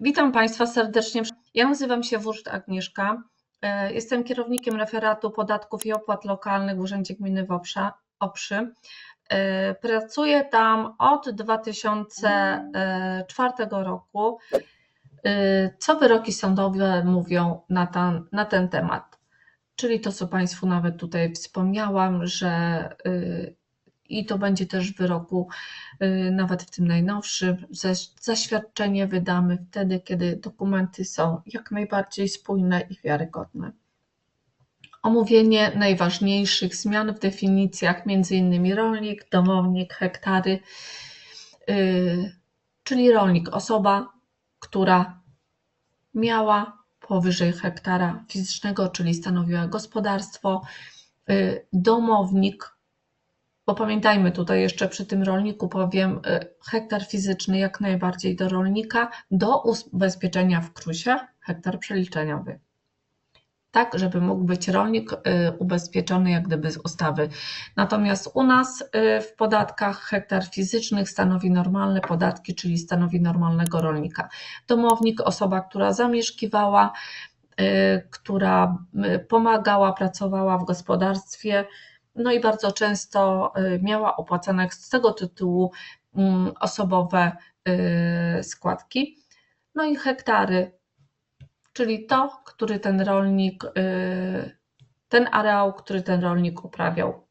Witam Państwa serdecznie. Ja nazywam się Wójt Agnieszka. E, Jestem kierownikiem referatu podatków i opłat lokalnych w Urzędzie Gminy w Oprza- Oprzy. E, Pracuję tam od 2004 roku. E, Co wyroki sądowe mówią na ten, na ten temat? Czyli to, co Państwu nawet tutaj wspomniałam, że i to będzie też w wyroku, y, nawet w tym najnowszym, zaś- zaświadczenie wydamy wtedy, kiedy dokumenty są jak najbardziej spójne i wiarygodne. Omówienie najważniejszych zmian w definicjach, m.in. rolnik, domownik, hektary, y, czyli rolnik, osoba, która miała powyżej hektara fizycznego, czyli stanowiła gospodarstwo, y, domownik, bo pamiętajmy tutaj jeszcze przy tym rolniku powiem, y, hektar fizyczny jak najbardziej do rolnika, do ubezpieczenia w KRUSie, hektar przeliczeniowy. Tak, żeby mógł być rolnik y, ubezpieczony jak gdyby z ustawy. Natomiast u nas y, w podatkach hektar fizycznych stanowi normalne podatki, czyli stanowi normalnego rolnika. Domownik, osoba, która zamieszkiwała, która pomagała, pracowała w gospodarstwie, no i bardzo często y, miała opłacane z tego tytułu mm, osobowe y, składki. No i hektary, czyli to, który ten rolnik, y, ten areał, który ten rolnik uprawiał.